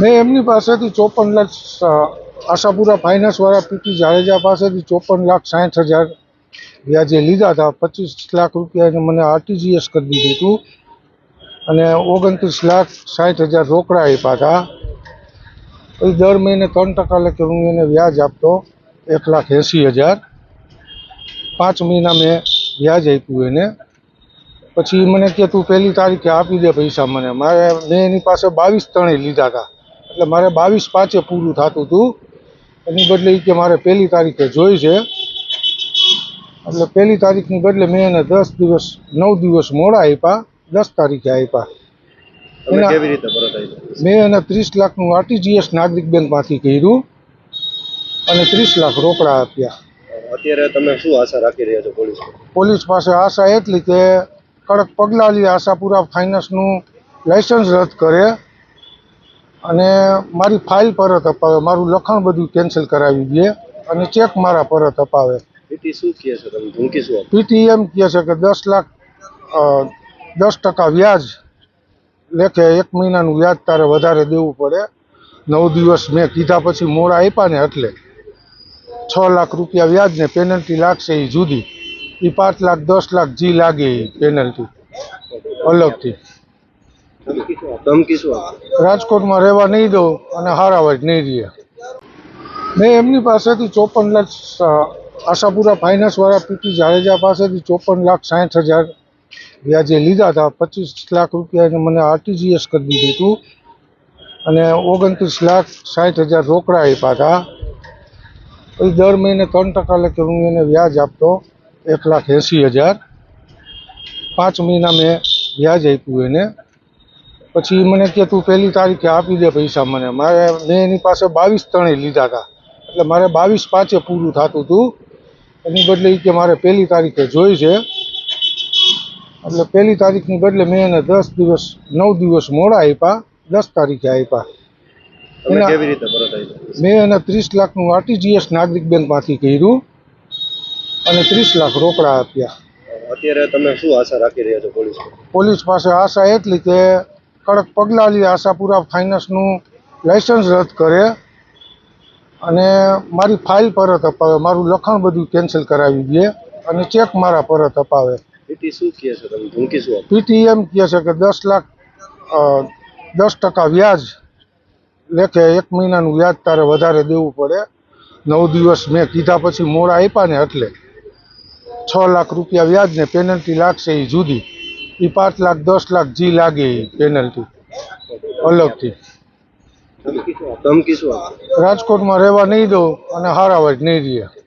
મેં એમની પાસેથી ચોપન લાખ આશાપુરા ફાઇનાન્સવાળા પીટી જાડેજા પાસેથી ચોપન લાખ સાઠ હજાર વ્યાજે લીધા હતા. પચીસ લાખ રૂપિયા એને મને આરટીજીએસ કરી દીધું હતું. અને ઓગણત્રીસ લાખ સાઠ હજાર રોકડા આપ્યા હતા. પછી દર મહિને ત્રણ ટકા લેખે હું એને વ્યાજ આપતો એક લાખ એંસી હજાર. પાંચ મહિના મેં વ્યાજ આપ્યું એને. પછી મને કે, તું પહેલી તારીખે આપી દે પૈસા મને. મારે, મેં એની પાસે બાવીસ ત્રણે લીધા હતા. એટલે મારે બાવીસ પાંચે પૂરું થતું હતું એની બદલે કે મારે પહેલી તારીખે જોઈ છે. એટલે પહેલી તારીખની બદલે મેં એને દસ દિવસ નવ દિવસ મોડા આપ્યા દસ તારીખે આપ્યા મેં એને ત્રીસ લાખનું આરટીજીએસ નાગરિક બેંકમાંથી કર્યું અને ત્રીસ લાખ રોકડા આપ્યા. અત્યારે તમે શું આશા રાખી રહ્યા છો પોલીસ પોલીસ પાસે આશા એટલી કે કડક પગલાં લે આશાપુરા ફાઇનાન્સનું લાઇસન્સ રદ કરે. અને મારી ફાઇલ પરત અપાવે મારું લખાણ બધું કેન્સલ કરાવી દે અને ચેક મારા પરત અપાવે. પીટી શું કહે છે તમે? ધમકી શું પીટી એમ કહે છે કે દસ લાખ દસ ટકા વ્યાજ લેખે એક મહિનાનું વ્યાજ તારે વધારે દેવું પડે. નવ દિવસ મેં કીધા પછી મોડા આપ્યા ને એટલે છ લાખ રૂપિયા વ્યાજ ને પેનલ્ટી લાગશે એ જુદી. એ પાંચ લાખ દસ લાખ જી લાગે એ પેનલ્ટી અલગથી. ધમકી શું રાજકોટમાં રહેવા નહીં દઉં અને હારાવાજ નહીં રહે મેં એમની પાસેથી ચોપન લાખ આશાપુરા ફાઇનાન્સવાળા પીપી જાડેજા પાસેથી ચોપન લાખ સાઠ હજાર વ્યાજે લીધા હતા. પચીસ લાખ રૂપિયા એને મને આરટીજીએસ કરી દીધું હતું અને ઓગણત્રીસ લાખ સાઠ હજાર રોકડા આપ્યા હતા. પછી દર મહિને ત્રણ ટકા લેખે હું એને વ્યાજ આપતો એક લાખ એંસી હજાર. પાંચ મહિના મેં વ્યાજ આપ્યું એને. પછી મને કે તું પહેલી તારીખે આપી દે પૈસા મને. મારે મેં એની પાસે બાવીસ ત્રણે લીધા હતા. એટલે મારે બાવીસ પાંચે પૂરું થતું હતું એની બદલે એ કે મારે પહેલી તારીખે જોઈ છે. એટલે પહેલી તારીખની બદલે મેં એને દસ દિવસ નવ દિવસ મોડા આપ્યા. દસ તારીખે આપ્યા. એના- કેવી રીતે મેં એને ત્રીસ લાખનું આરટીજીએસ નાગરિક બેંકમાંથી કર્યું અને ત્રીસ લાખ રોકડા આપ્યા. અત્યારે તમે શું આશા રાખી રહ્યા છો પોલીસ પોલીસ પાસે આશા એટલી કે કડક પગલાં લે આશાપુરા ફાઇનાન્સનું લાઇસન્સ રદ કરે. અને મારી ફાઇલ પરત અપાવે મારું લખાણ બધું કેન્સલ કરાવી દે અને ચેક મારા પરત અપાવે. પીટી શું કહે છે તમે? ધમકી શું પીટી એમ કહે છે કે દસ લાખ દસ ટકા વ્યાજ લેખે એક મહિનાનું વ્યાજ તારે વધારે દેવું પડે. નવ દિવસ મેં કીધા પછી મોડા આપ્યા ને એટલે છ લાખ રૂપિયા વ્યાજ ને પેનલ્ટી લાગશે એ જુદી. એ પાંચ લાખ દસ લાખ જી લાગે એ પેનલ્ટી અલગથી. ધમકી શું રાજકોટમાં રહેવા નહીં દો અને હારાવાજ નહીં રહે